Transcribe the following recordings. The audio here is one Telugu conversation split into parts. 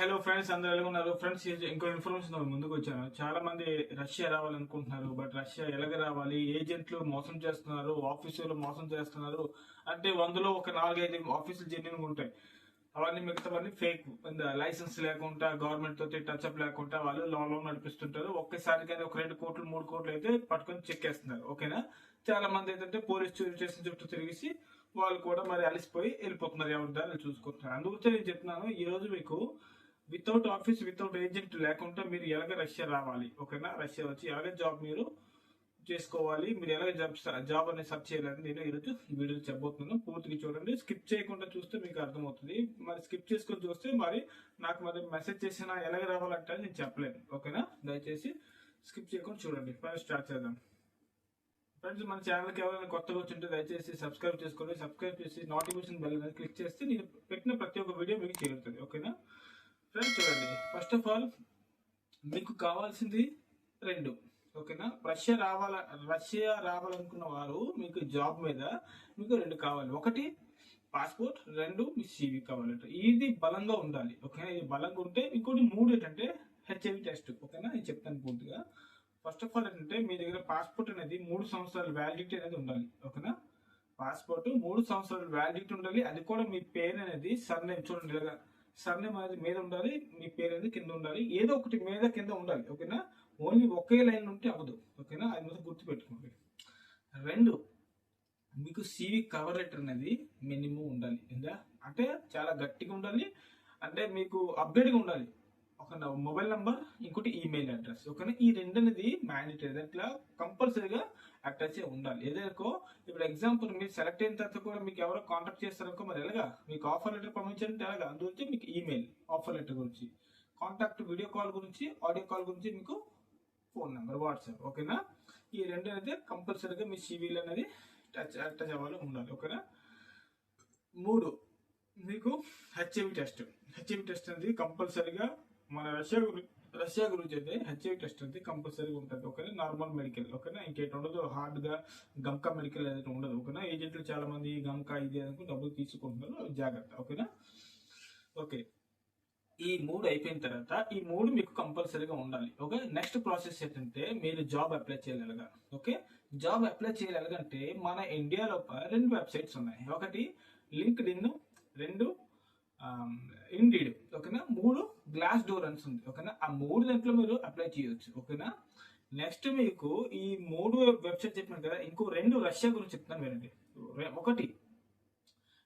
హలో ఫ్రెండ్స్ అందరూ ఎలా ఉన్నారు? ఫ్రెండ్స్ ఇంకో ఇన్ఫర్మేషన్ ముందుకు వచ్చాను. చాలా మంది రష్యా రావాలనుకుంటున్నారు బట్ రష్యా ఎలాగ రావాలి? ఏజెంట్లు మోసం చేస్తున్నారు ఆఫీసులు మోసం చేస్తున్నారు అంటే వందలో ఒక నాలుగైదు ఆఫీసులు జెన్యున్ ఉంటాయి. అవన్నీ మిగతావన్నీ ఫేక్ లైసెన్స్ లేకుండా గవర్నమెంట్ తోటి టచ్ అప్ లేకుండా వాళ్ళు లోన్ లోన్ నడిపిస్తుంటారు. ఒక్కసారిగా ఒక రెండు కోట్లు మూడు కోట్లు అయితే పట్టుకొని చెక్కేస్తున్నారు ఓకేనా? చాలా మంది ఏంటంటే పోలీస్ స్టేషన్ చుట్టూ తిరిగేసి వాళ్ళు కూడా మరి అలసిపోయి వెళ్ళిపోతున్నారు. ఎవరి దారి చూసుకుంటున్నారు. అందుకే నేను చెప్తున్నాను ఈ రోజు మీకు వితౌట్ ఆఫీస్ వితౌట్ ఏజెంట్ లేకుండా మీరు ఎలాగ రష్యా రావాలి? ఓకేనా? రష్యా వచ్చి ఎలాగ జాబ్ మీరు చేసుకోవాలి? మీరు ఎలాగ జాబ్ జాబ్ అనేది సర్చ్ చేయాలని నేను ఈరోజు ఈ వీడియో చెప్పబోతున్నాను. పూర్తిగా చూడండి. స్కిప్ చేయకుండా చూస్తే మీకు అర్థమవుతుంది. మరి స్కిప్ చేసుకొని చూస్తే మరి నాకు మరి మెసేజ్ చేసినా ఎలాగ రావాలంటే నేను చెప్పలేను. ఓకేనా? దయచేసి స్కిప్ చేయకుండా చూడండి. ఫస్ట్ స్టార్ట్ చేద్దాం. ఫ్రెండ్స్ మన ఛానల్కి ఎవరైనా కొత్తగా వచ్చింటే దయచేసి సబ్స్క్రైబ్ చేసుకోండి. సబ్స్క్రైబ్ చేసి నోటిఫికేషన్ బెల్ క్లిక్ చేస్తే నేను పెట్టిన ప్రతి ఒక్క వీడియో మీకు చేరుతుంది. ఓకేనా? ఫ్రెండ్స్ చూడండి. ఫస్ట్ ఆఫ్ ఆల్ మీకు కావాల్సింది రెండు. ఓకేనా? రష్యా రావాల రష్యా రావాలనుకున్న వారు మీకు జాబ్ మీద మీకు రెండు కావాలి. ఒకటి పాస్పోర్ట్. రెండు మీ సివి కావాలంట. ఇది బలంగా ఉండాలి. ఓకేనా? ఇది బలంగా ఉంటే ఇంకోటి మూడు ఏంటంటే హెచ్ఐవి టెస్ట్ ఓకేనా? నేను చెప్తాను పూర్తిగా. ఫస్ట్ ఆఫ్ ఆల్ ఏంటంటే మీ దగ్గర పాస్పోర్ట్ అనేది మూడు సంవత్సరాల వ్యాలిడిటీ అనేది ఉండాలి. ఓకేనా? పాస్పోర్ట్ మూడు సంవత్సరాల వ్యాలిడిటీ ఉండాలి. అది కూడా మీ పేరు అనేది సర్నేమ్ చూడండి ఇలాగా. సర్నేమ్ అనేది మీద ఉండాలి మీ పేరు అనేది కింద ఉండాలి. ఏదో ఒకటి మీద కింద ఉండాలి ఓకేనా? ఓన్లీ ఒకే లైన్ ఉంటే అవ్వదు ఓకేనా? అది మీద గుర్తు పెట్టుకోండి రెండు మీకు సివి కవర్ లెటర్ అనేది మినిమం ఉండాలి ఏందా? అంటే చాలా గట్టిగా ఉండాలి అంటే మీకు అప్డేట్గా ఉండాలి. ఒక మొబైల్ నంబర్ ఇంకోటి ఈమెయిల్ అడ్రస్ ఓకేనా ఈ రెండు అనేది మ్యాండేటరీ దాంట్లో కంపల్సరీగా అటాచ్ అయి ఉండాలి. ఏదైనా ఇప్పుడు ఎగ్జాంపుల్ మీరు సెలెక్ట్ అయిన తర్వాత కూడా మీకు ఎవరో కాంటాక్ట్ చేస్తారనుకో మరి ఎలాగా? మీకు ఆఫర్ లెటర్ పంపించాలంటే ఎలాగా? అందుగురించి మీకు ఈమెయిల్ ఆఫర్ లెటర్ గురించి. కాంటాక్ట్ వీడియో కాల్ గురించి ఆడియో కాల్ గురించి మీకు ఫోన్ నెంబర్ వాట్సాప్ ఓకేనా? ఈ రెండు అనేది కంపల్సరీగా మీ సివిల్ అనేది టచ్ టచ్ అవ్వాలి ఉండాలి. ఓకేనా? మూడు మీకు హెచ్ఐవి టెస్ట్ హెచ్ఐవి టెస్ట్ అనేది కంపల్సరీగా మన రష్యా రష్యా గురించి అయితే హెచ్ఐవి టెస్ట్ అయితే కంపల్సరీగా ఉంటుంది. ఓకేనా నార్మల్ మెడికల్ ఓకేనా ఇంకేటి ఉండదు హార్డ్గా గమ్కా మెడికల్ అనేది ఉండదు. ఓకేనా ఏజెంట్లు చాలా మంది గమ్కా ఇది అనుకుని డబ్బులు తీసుకుంటున్నారు జాగ్రత్త. ఓకేనా ఓకే. ఈ మూడు అయిపోయిన తర్వాత ఈ మూడు మీకు కంపల్సరీగా ఉండాలి. ఓకే? నెక్స్ట్ ప్రాసెస్ ఏంటంటే మీరు జాబ్ అప్లై చేయగలగా ఓకే? జాబ్ అప్లై చేయగలగంటే మన ఇండియాలో రెండు వెబ్సైట్స్ ఉన్నాయి. ఒకటి లింక్డ్ ఇన్ రెండు ఇండీడ్ ఓకేనా? మూడు గ్లాస్ డోర్ అని ఉంది. ఓకేనా? ఆ మూడు దాంట్లో మీరు అప్లై చేయొచ్చు. ఓకేనా? నెక్స్ట్ మీకు ఈ మూడు వెబ్సైట్ చెప్పినాను కదా ఇంకో రెండు రష్యా గురించి చెప్తాను వినండి. ఒకటి.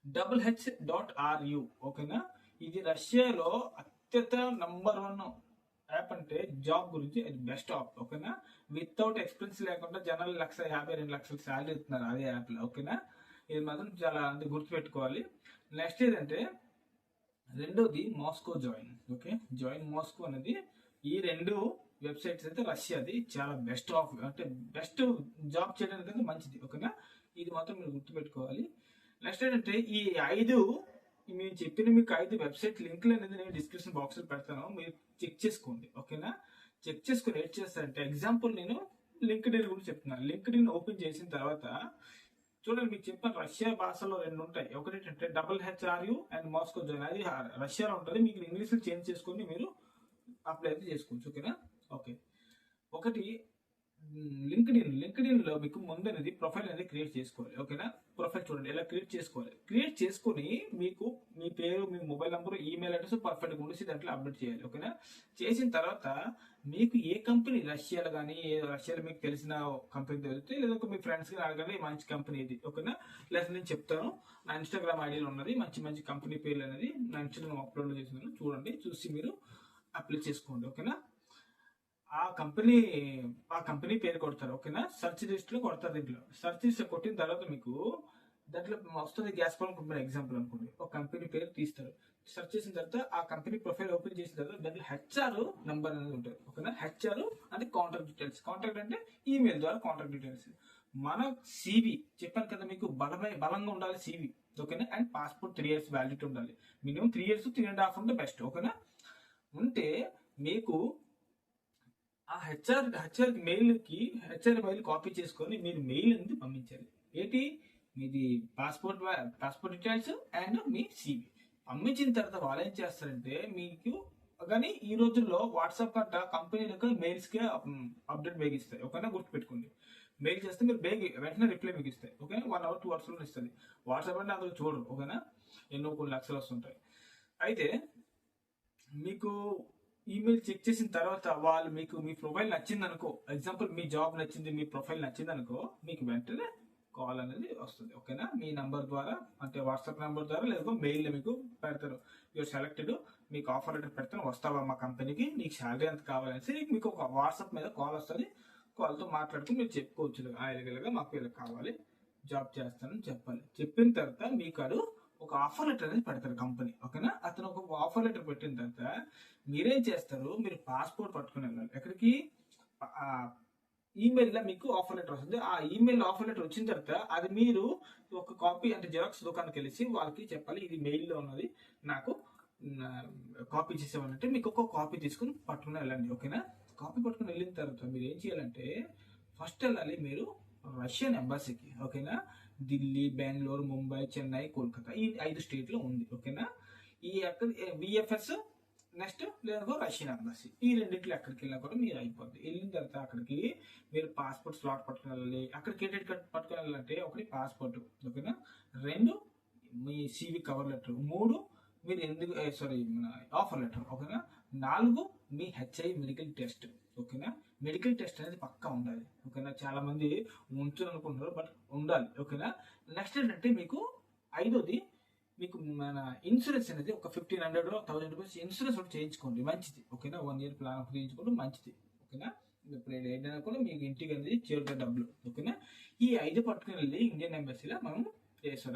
డబుల్ హెచ్ డాట్ ఆర్యు ఓకేనా? ఇది రష్యాలో అత్యంత నంబర్ వన్ యాప్ అంటే జాబ్ గురించి అది బెస్ట్ యాప్ ఓకేనా? వితౌట్ ఎక్స్పీరియన్స్ లేకుండా జనాలు లక్ష యాభై రెండు లక్షల శాలరీ ఇస్తున్నారు అదే యాప్లో ఓకేనా? ఇది మాత్రం చాలా అంటే గుర్తుపెట్టుకోవాలి. నెక్స్ట్ ఏంటంటే రెండోది Moscow join. Okay? Join Moscow అనేది ఈ రెండు వెబ్సైట్స్ అయితే రష్యాది. చాలా బెస్ట్ ఆఫ్ అంటే బెస్ట్ జాబ్ చేయడానికి అయితే మంచిది. ఓకేనా? ఇది మాత్రం మీరు గుర్తుపెట్టుకోవాలి. నెక్స్ట్ ఏంటంటే ఈ ఐదు నేను చెప్పిన మీకు ఐదు వెబ్సైట్ లింక్లు అనేది నేను డిస్క్రిప్షన్ బాక్స్లో పెడతాను. మీరు చెక్ చేసుకోండి. ఓకేనా? చెక్ చేసుకుని ఏం చేస్తారంటే ఎగ్జాంపుల్ నేను లింక్డ్ ఇన్ గురించి చెప్తున్నాను. లింక్డ్ ఇన్ ఓపెన్ చేసిన తర్వాత చూడండి మీకు చెప్పాను రష్యా భాషలో రెండు ఉంటాయి. ఒకటి ఏంటంటే double HRU and Moscow join అది రష్యాలో ఉంటుంది. మీకు ఇంగ్లీష్లో చేంజ్ చేసుకొని మీరు అప్లై అయితే చేసుకోవచ్చు ఓకేనా? ఓకే. ఒకటి లింక్డ్ ఇన్ లింక్డ్ ఇన్లో మీకు ముందు అనేది ప్రొఫైల్ అనేది క్రియేట్ చేసుకోవాలి ఓకేనా? ప్రొఫైల్ చూడండి ఎలా క్రియేట్ చేసుకోవాలి? క్రియేట్ చేసుకుని మీకు మీ పేరు మీ mobile number email address perfect ఉండేసి దాంట్లో అప్డేట్ చేయాలి ఓకేనా? చేసిన తర్వాత మీకు ఏ కంపెనీ రష్యాలో కానీ రష్యాలో మీకు తెలిసిన కంపెనీ తెలిస్తే లేదా మీ ఫ్రెండ్స్ కానీ అడగండి మంచి కంపెనీ ఇది. ఓకేనా? లేదా నేను చెప్తాను. నా ఇన్స్టాగ్రామ్ ఐడిలో ఉన్నది. మంచి మంచి కంపెనీ పేర్లు అనేది నా ఇన్స్టాగ్రామ్ అప్లోడ్ చేసినాను. చూడండి చూసి మీరు అప్లై చేసుకోండి. ఓకేనా? ఆ కంపెనీ ఆ కంపెనీ పేరు కొడతారు. ఓకేనా? సెర్చ్ లిస్ట్లో కొడతారు దీంట్లో. సెర్చ్ లిస్ట్ కొట్టిన తర్వాత మీకు దాంట్లో వస్తుంది గ్యాస్ పవర్ కంపెనీ ఎగ్జాంపుల్ అనుకోండి. ఒక కంపెనీ పేరు తీస్తారు. సెర్చ్ చేసిన తర్వాత ఆ కంపెనీ ప్రొఫైల్ ఓపెన్ చేసిన తర్వాత దాంట్లో హెచ్ఆర్ నంబర్ అనేది ఉంటుంది. ఓకేనా? హెచ్ఆర్ అంటే కాంటాక్ట్ డీటెయిల్స్ కాంటాక్ట్ అంటే ఈమెయిల్ ద్వారా కాంటాక్ట్ డీటెయిల్స్ మన సివి చెప్పాను కదా మీకు బలమై బలంగా ఉండాలి సివి ఓకేనా? And passport three years validity ఉండాలి. Minimum three years three and half ఉంటే బెస్ట్ ఓకేనా? ఉంటే మీకు ఆ హెచ్ఆర్ హెచ్ఆర్ మెయిల్కి హెచ్ఆర్ మెయిల్ కాపీ చేసుకొని మీరు మెయిల్ అనేది పంపించాలి? ఏంటి? మీది పాస్పోర్ట్ పాస్పోర్ట్ డీటెయిల్స్ అండ్ మీ సివి అమ్మించిన తర్వాత వాళ్ళు ఏం చేస్తారంటే మీకు కానీ ఈ రోజుల్లో వాట్సాప్ కంట కంపెనీలకు మెయిల్స్కి అప్డేట్ బేగ్ ఇస్తాయి. గుర్తు గుర్తుపెట్టుకోండి. మెయిల్ చేస్తే మీరు బేగ్ వెంటనే రిప్లై మీకు ఇస్తాయి. వన్ అవర్ టూ అవర్స్లో ఇస్తుంది. వాట్సాప్ అంటే అందులో చూడరు. ఓకేనా? ఎన్నో కొన్ని లక్షలు వస్తుంటాయి. అయితే మీకు ఈమెయిల్ చెక్ చేసిన తర్వాత వాళ్ళు మీకు మీ ప్రొఫైల్ నచ్చింది అనుకో ఎగ్జాంపుల్ మీ జాబ్ నచ్చింది మీ ప్రొఫైల్ నచ్చింది అనుకో మీకు వెంటనే కాల్ అనేది వస్తుంది. ఓకేనా? మీ నంబర్ ద్వారా అంటే వాట్సాప్ నంబర్ ద్వారా లేదా మెయిల్ మీకు పెడతారు. యూర్ సెలెక్టెడ్ మీకు ఆఫర్ లెటర్ పెడతాను. వస్తావా మా కంపెనీకి? నీకు శాలరీ ఎంత కావాలనేసి మీకు ఒక వాట్సాప్ మీద కాల్ వస్తుంది. కాల్తో మాట్లాడుతూ మీరు చెప్పుకోవచ్చు. ఆయనగా మాకు ఇలా కావాలి. జాబ్ చేస్తానని చెప్పాలి. చెప్పిన తర్వాత మీకు అడు ఒక ఆఫర్ లెటర్ అనేది పెడతారు కంపెనీ. ఓకేనా? అతను ఒక ఆఫర్ లెటర్ పెట్టిన తర్వాత మీరేం చేస్తారు? మీరు పాస్పోర్ట్ పట్టుకుని వెళ్ళాలి. ఎక్కడికి? ఈమెయిల్లో మీకు ఆఫర్ లెటర్ వస్తుంది. ఆ ఈమెయిల్ ఆఫర్ లెటర్ వచ్చిన తర్వాత అది మీరు ఒక కాపీ అంటే జిరాక్స్ దుకాణానికి వెళ్ళి వాళ్ళకి చెప్పాలి. ఇది మెయిల్లో ఉన్నది. నాకు కాపీ చేసేవాళ్ళంటే మీకు ఒక్కొక్క కాపీ తీసుకుని పట్టుకుని వెళ్ళండి. ఓకేనా? కాపీ పట్టుకుని వెళ్ళిన తర్వాత మీరు ఏం చేయాలంటే ఫస్ట్ వెళ్ళాలి మీరు రష్యన్ ఎంబాసీకి ఓకేనా? ఢిల్లీ బెంగళూరు ముంబై చెన్నై కోల్కతా ఈ ఐదు స్టేట్లో ఉంది. ఓకేనా? ఈ అక్కడ విఎఫ్ఎస్ నెక్స్ట్ లేదా రష్యన్ ఎంబసీ ఈ రెండింటిలో ఎక్కడికి వెళ్ళినా కూడా మీరు అయిపోద్ది. వెళ్ళిన తర్వాత అక్కడికి మీరు పాస్పోర్ట్ స్లాట్ పట్టుకుని వెళ్ళాలి అక్కడ క్రెడిట్ కార్డ్ పట్టుకుని వెళ్ళాలంటే ఒకటి పాస్పోర్ట్ ఓకేనా? రెండు మీ సివి కవర్ లెటర్ మూడు మీరు ఎందుకు సారీ ఆఫర్ లెటర్ ఓకేనా? నాలుగు మీ హెచ్ఐ మెడికల్ టెస్ట్ ఓకేనా? మెడికల్ టెస్ట్ అనేది పక్కా ఉండాలి ఓకేనా? చాలా మంది ఉంచాలనుకుంటున్నారు బట్ ఉండాలి ఓకేనా? నెక్స్ట్ ఏంటంటే మీకు ఐదోది మీకు మన ఇన్సూరెన్స్ అనేది ఒక fifteen hundred thousand rupees insurance ఒకటి చేయించుకోండి. మంచిది. ఓకేనా? వన్ ఇయర్ ప్లాన్ ఒకటి చేయించుకోండి మంచిది. ఓకేనా? ఇప్పుడు ఏదైనా కూడా మీకు ఇంటికి అనేది చేరుతాయి డబ్బులు. ఓకేనా? ఈ ఐదు పట్టుకుని వెళ్ళి ఇండియన్ ఎంబసీలో మనం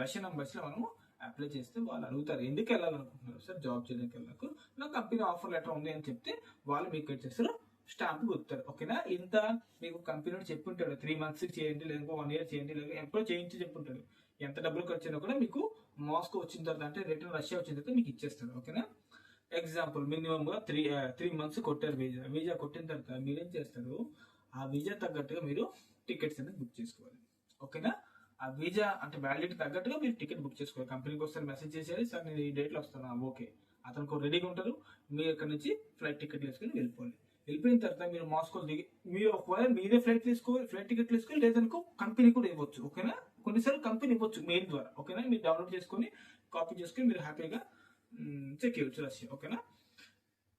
రష్యన్ ఎంబసీలో మనము అప్లై చేస్తే వాళ్ళు అడుగుతారు ఎందుకు వెళ్ళాలనుకుంటున్నారు సార్ జాబ్ చేయడానికి వెళ్ళకు? నా కంపెనీ ఆఫర్ లెటర్ ఉంది అని చెప్తే వాళ్ళు మీకు వచ్చేస్తారు స్టాంప్ గుర్తారు ఓకేనా? ఇంత మీకు కంపెనీ చెప్పుంటాడు. త్రీ మంత్స్ చేయండి లేదా వన్ ఇయర్ చేయండి లేదా ఎప్పుడో చేయించి చెప్పుంటాడు. ఎంత డబ్బులు ఖర్చు కూడా మీకు మాస్కో వచ్చిన తర్వాత అంటే రిటర్న్ రష్యా వచ్చిన తర్వాత మీకు ఇచ్చేస్తారు ఓకేనా? ఎగ్జాంపుల్ మినిమమ్గా త్రీ త్రీ మంత్స్ కొట్టారు వీజా వీజా కొట్టిన తర్వాత మీరేం చేస్తారు? ఆ వీజా తగ్గట్టుగా మీరు టికెట్స్ అనేది బుక్ చేసుకోవాలి ఓకేనా? ఆ వీజా అంటే వ్యాలిడిటీ తగ్గట్టుగా మీరు టికెట్ బుక్ చేసుకోవాలి. కంపెనీకి వస్తారు మెసేజ్ చేసేది సార్ నేను ఈ డేట్లో వస్తాను ఓకే. అతనికి రెడీగా ఉంటారు. మీరు ఇక్కడ నుంచి ఫ్లైట్ టికెట్ తీసుకుని వెళ్ళిపోవాలి. వెళ్ళిపోయిన తర్వాత మీరు మాస్కో దిగి మీరు ఒకవేళ మీరే ఫ్లైట్ తీసుకోవాలి ఫ్లైట్ టికెట్ తీసుకోవాలి లేదనుకో కంపెనీ కూడా ఇవ్వచ్చు ఓకేనా? కొన్నిసార్లు కంపెనీ ఇవ్వచ్చు మెయిల్ ద్వారా. ఓకేనా? మీరు డౌన్లోడ్ చేసుకొని కాపీ చేసుకొని మీరు హ్యాపీగా చెక్ చేయవచ్చు రష్యా. ఓకేనా?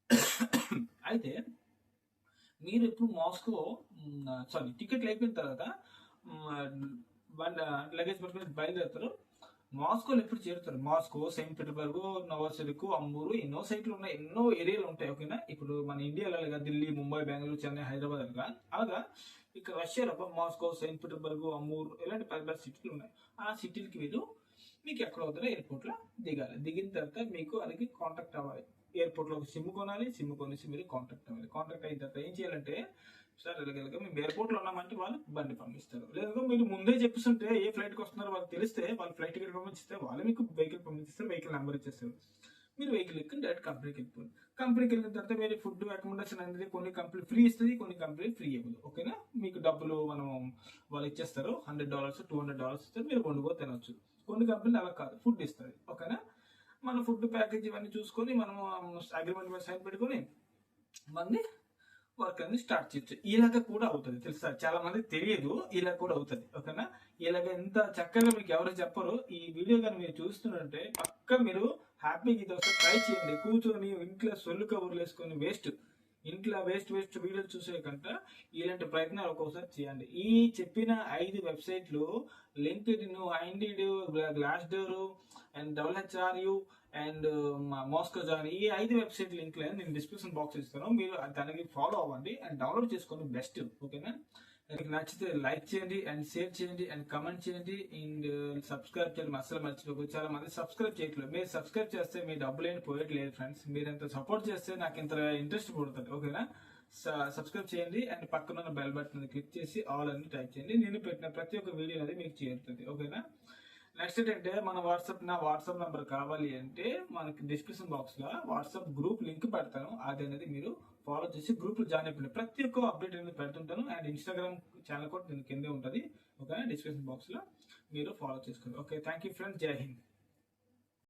అయితే మీరు ఇప్పుడు మాస్కో సారీ టికెట్లు అయిపోయిన తర్వాత లగేజ్ పట్టుకుని బయలుదేరుతారు. మాస్కోలో ఎప్పుడు చేరుతారు? మాస్కో సెయింట్ పీటర్బర్గ్ నవోసిలిక్ అమ్మూరు ఎన్నో సైట్లు ఉన్నాయి ఎన్నో ఏరియాలు ఉంటాయి ఓకేనా? ఇప్పుడు మన ఇండియాలో ఢిల్లీ ముంబై బెంగళూరు చెన్నై హైదరాబాద్ అలాగా అలాగా ఇక్కడ రష్యాలో మాస్కో సెయింట్ పీటర్బర్గ్ అమూర్ ఇలాంటి పెద్ద పెద్ద సిటీలు ఉన్నాయి. ఆ సిటీలకి వీళ్ళు మీకు ఎక్కడ అవుతారో ఎయిర్పోర్ట్లో దిగాలి. దిగిన తర్వాత మీకు అది కాంటాక్ట్ అవ్వాలి. ఎయిర్పోర్ట్లో ఒక సిమ్ కొనాలి సిమ్ కొనేసి మీరు కాంటాక్ట్ అవ్వాలి. కాంటాక్ట్ అయిన తర్వాత ఏం చేయాలంటే సార్ ఇలాగ మేము ఎయిర్పోర్ట్లో ఉన్నామంటే వాళ్ళు బండి పంపిస్తారు. లేదా మీరు ముందే చెప్పిస్తుంటే ఏ ఫ్లైట్కి వస్తున్నారో వాళ్ళకి తెలిస్తే వాళ్ళు ఫ్లైట్ టికెట్ పంపిస్తే వాళ్ళు మీకు వెహికల్ పంపిస్తారు వెహికల్ నెంబర్ ఇచ్చేస్తారు. మీరు వెహికల్ ఎక్కి డైరెక్ట్ కంపెనీకి వెళ్ళిపోండి. కంపెనీకి వెళ్ళిన తర్వాత మీరు ఫుడ్ అకామిడేషన్ అనేది కొన్ని కంపెనీ ఫ్రీ ఇస్తుంది కొన్ని కంపెనీ ఫ్రీ ఇవ్వదు. ఓకేనా? మీకు డబ్బులు మనం వాళ్ళు ఇచ్చేస్తారు. Hundred dollars two hundred dollars ఇస్తారు. మీరు వండుకో తినొచ్చు. కొన్ని కంపెనీలు అలా కాదు. ఫుడ్ ఇస్తుంది. ఓకేనా? మన ఫుడ్ ప్యాకేజ్ ఇవన్నీ చూసుకొని మనం um, అగ్రిమెంట్ మీద సైన్ పెట్టుకొని మంది వర్క్ అనేది స్టార్ట్ చేయొచ్చు. ఇలాగ కూడా అవుతుంది. తెలుసా? చాలా మంది తెలియదు. ఇలా కూడా అవుతుంది. ఓకేనా? ఇలాగ ఎంత చక్కగా మీకు ఎవరు చెప్పరు ఈ వీడియో కానీ మీరు చూస్తుంటే పక్క మీరు హ్యాపీగా ఇది ఒకసారి ట్రై చేయండి. కూర్చొని ఇంట్లో సొల్లు కవర్లు వేసుకొని వేస్ట్ ఇంట్లో వేస్ట్ వేస్ట్ వీడియోలు చూసే కంటే ఇలాంటి ప్రయత్నాలు ఒక్కొక్కసారి చేయండి. ఈ చెప్పిన ఐదు వెబ్సైట్లు LinkedIn Indeed Glassdoor and WHRU and మోస్కో John ఈ ఐదు వెబ్సైట్ లింక్ నేను డిస్క్రిప్షన్ బాక్స్ ఇస్తాను. మీరు దానికి ఫాలో అవ్వండి అండ్ డౌన్లోడ్ చేసుకోండి బెస్ట్ ఓకేనా మీకు నచ్చితే లైక్ చేయండి అండ్ షేర్ చేయండి అండ్ కమెంట్ చేయండి అండ్ సబ్స్క్రైబ్ చేయండి అసలు మర్చిపోకు. చాలా మంది సబ్స్క్రైబ్ చేయట్లేదు. మీరు సబ్స్క్రైబ్ చేస్తే మీ డబ్బులు ఏమి పోయట్లేదు ఫ్రెండ్స్. మీరు ఎంత సపోర్ట్ చేస్తే నాకు ఇంత ఇంట్రెస్ట్ పుడుతుంది. ఓకేనా? సబ్స్క్రైబ్ చేయండి అండ్ పక్కన ఉన్న బెల్ బటన్ క్లిక్ చేసి ఆల్ అని టైప్ చేయండి. నేను పెట్టిన ప్రతి ఒక్క వీడియో అనేది మీకు చేరుతుంది. ఓకేనా? నెక్స్ట్ ఏంటంటే మన వాట్సాప్ నా వాట్సాప్ నెంబర్ కావాలి అంటే మనకి డిస్క్రిప్షన్ బాక్స్లో వాట్సాప్ గ్రూప్ లింక్ పెడతాను. అది అనేది మీరు ఫాలో చేసి గ్రూప్ జాయిన్ అయిపోయింది ప్రతి ఒక్క అప్డేట్ అనేది పెడుతుంటాను. అండ్ ఇన్స్టాగ్రామ్ ఛానల్ కూడా నేను కిందే ఉంటుంది. ఓకే డిస్క్రిప్షన్ బాక్స్లో మీరు ఫాలో చేసుకోండి. ఓకే థ్యాంక్ యూ ఫ్రెండ్స్ జై హింద్